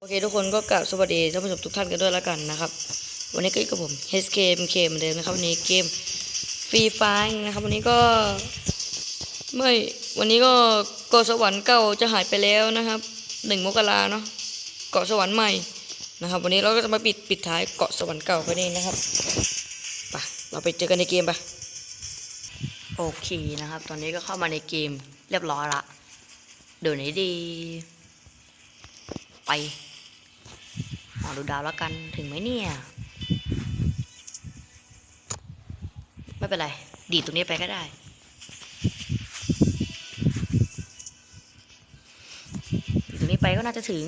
โอเคทุกคนก็กราบสวัสดีท่านผู้ชมทุกท่านกันด้วยแล้วกันนะครับ วันนี้ก็อยู่กับผม HK MK เหมือนเดิมนะครับวันนี้เกมฟรีไฟนะครับ วันนี้ก็ไม่วันนี้ก็เกาะสวรรค์เก่าจะหายไปแล้วนะครับหนึ่งมกราเนาะเกาะสวรรค์ใหม่นะครับ วันนี้เราก็จะมาปิดปิดท้ายเกาะสวรรค์เก่าไปนี่นะครับไปเราไปเจอกันในเกมไปโอเคนะครับ ตอนนี้ก็เข้ามาในเกมเรียบร้อยละเดี๋ยวไหนดีไป องดูดาวแล้วกันถึงไหมเนี่ย ไม่เป็นไร ดีตรงนี้ไปก็ได้ ดีตรงนี้ไปก็น่าจะถึง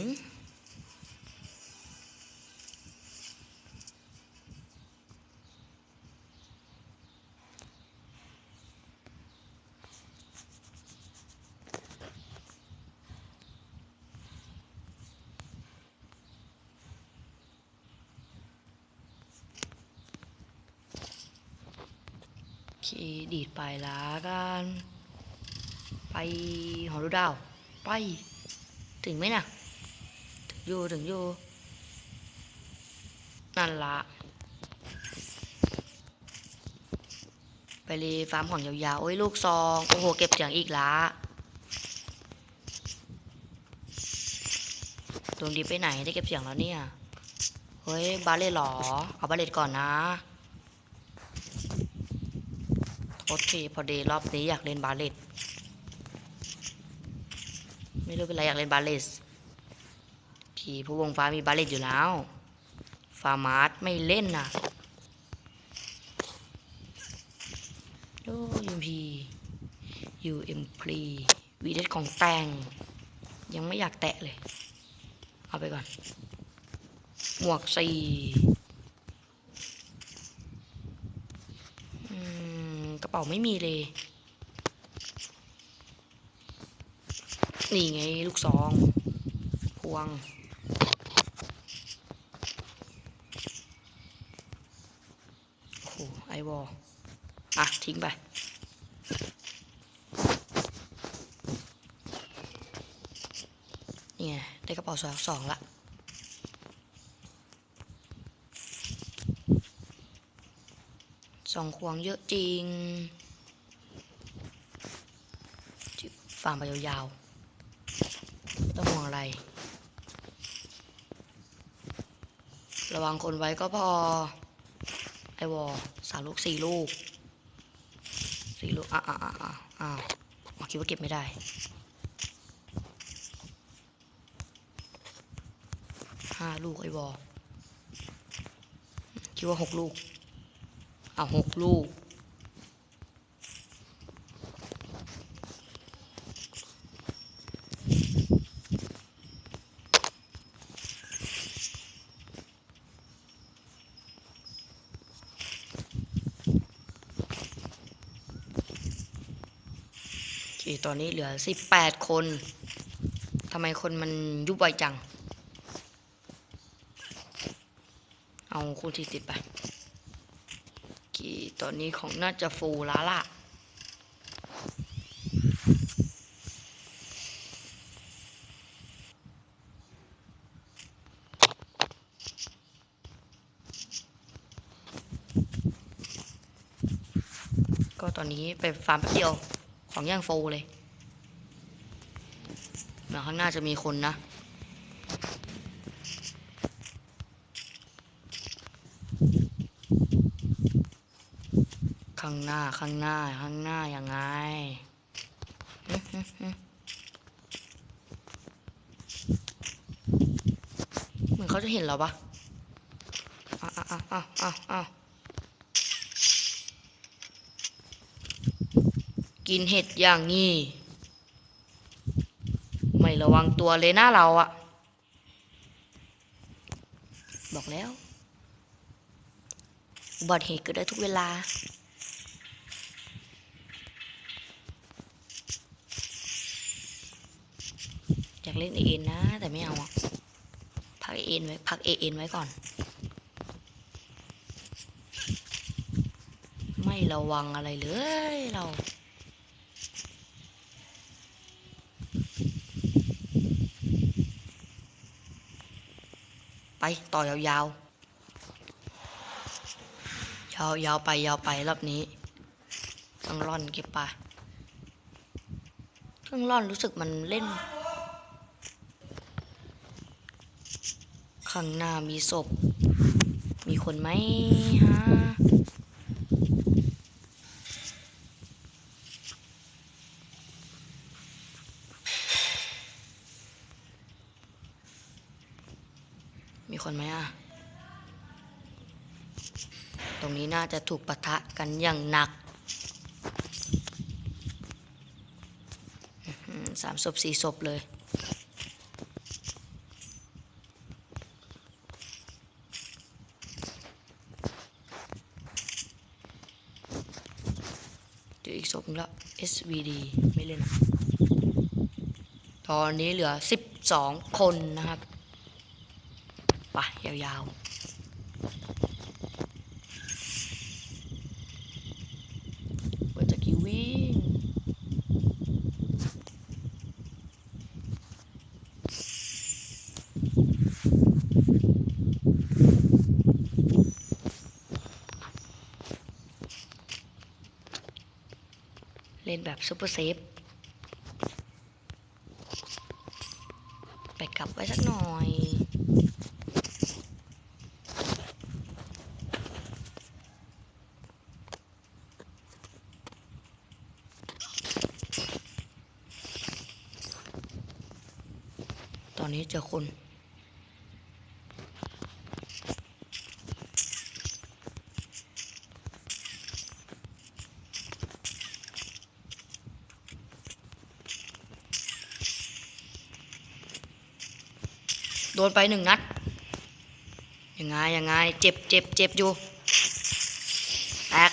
เคดีดไปละกันไปหอดูดาว ไป ถึงไหมน่ะถึงอยู่ถึงอยู่นั่นละไปเลยฟาร์มของยาวๆ โอ้ยลูกซอง โอ้โห เก็บเสียงอีกละดวงดีไปไหนได้เก็บเสียงแล้วเนี่ย เฮ้ย บาเลตหรอ เอาบาเลตก่อนนะ โอเค พอดีรอบนี้อยากเล่นบาเลตไม่รู้เป็นไรอยากเล่นบาเลตขี่ผู้วงฟ้ามีบาเลตอยู่แล้วฟาร์มาร์ทไม่เล่นน่ะโอ้ยูพียูเอ็มพลีวีเดของแตง ยังไม่อยากแตะเลย เอาไปก่อน หมวกสี่อืมก ระเป๋าไม่มีเลย นี่ไงลูกซอง พวง โอ้โหไอวอลอะ ทิ้งไปนี่ไงได้กระเป๋าสองสองละ ส องควงเยอะจริงฟาร์มไปยาวๆต้องห่วงอะไร ระวังคนไว้ก็พอ ไอวอสามลูกสี่ลูกสี่ลูกอะอะอะอะอ้าคิดว่าเก็บไม่ได้ห้าลูกไอวอคิดว่าหกลูก เอาหกลูกโอเคตอนนี้เหลือสิบแปดคน ทำไมคนมันยุบไวจัง เอาคูณที่ติดไป ตอนนี้ของน่าจะฟูแล้วล่ะ ก็ตอนนี้ไปฟาร์มแป๊บเดียวของย่างฟูเลยเดี๋ยวข้างหน้าจะมีคนนะ ข้างหน้าข้างหน้าข้างหน้ายังไงเหมือนเขาจะเห็นเราปะอ้าวอ้าวอ้าวอ้าวอ้าวกินเห็ดอย่างงี้ ไม่ระวังตัวเลยหนะเราอะบอกแล้วอุบัติเหตุเกิดได้ทุกเวลา อยาก เล่นเอ็นนะ แต่ไม่เอาอะพักเอ็นไว้พักเอ็นไว้ก่อน ไม่ระวังอะไรเลยเราไปต่อยาวๆ ยาวยาวไปยาวไปรอบนี้เครื่องร่อนเก็บไปเครื่องร่อนรู้สึกมันเล่น ข้างหน้ามีศพ มีคนไหมฮะมีคนไหมอะ ตรงนี้น่าจะถูกปะทะกันอย่างหนักสามศพสี่ศพเลย เดี๋ยวอีกศพนึงละ SVD ไม่เล่นนะตอนนี้เหลือ 12 คนนะครับ ไปยาวๆว่าจะกี่วิ่ง เล่นแบบซูเปอร์เซฟ ไปกลับไว้สักหน่อย ตอนนี้เจอคน โดนไปหนึ่งนัด ยังไงยังไง เจ็บเจ็บเจ็บอยู่แตก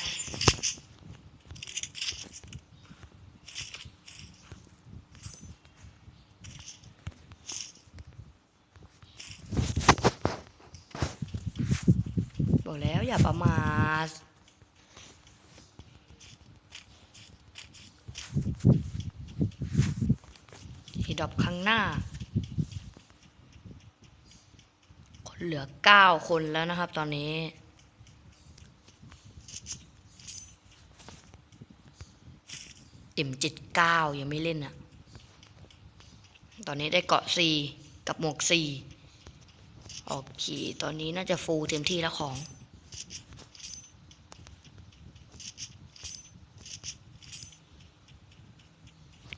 บอกแล้วอย่าประมาททีดรอปข้างหน้า คน เหลือเก้าคนแล้วนะครับ ตอนนี้เอ็มเจ็ดเก้ายังไม่เล่นอะตอนนี้ได้เกาะสี่กับหมวกสี่โอเค ตอนนี้น่าจะฟูลเต็มที่แล้วของ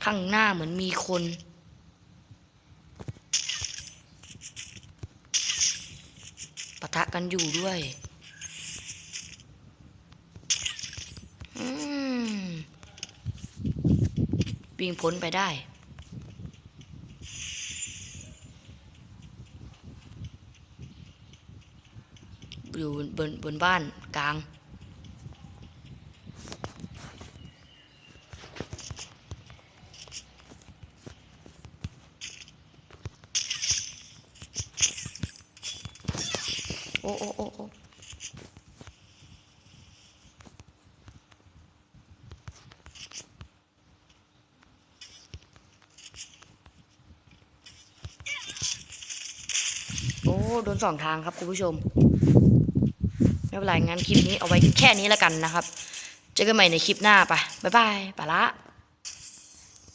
ข้างหน้าเหมือนมีคนะทะกันอยู่ด้วยอืมวิ่งพ้นไปได้ อยู่บนบนบ้านกลาง อ้โอ้โอ้โอ้โอ้โดนสองทางครับคุณผู้ชม ไม่เป็นไรงั้นคลิปนี้เอาไว้แค่นี้แล้วกันนะครับ เจอกันใหม่ในคลิปหน้าไปบ๊ายบายไปละ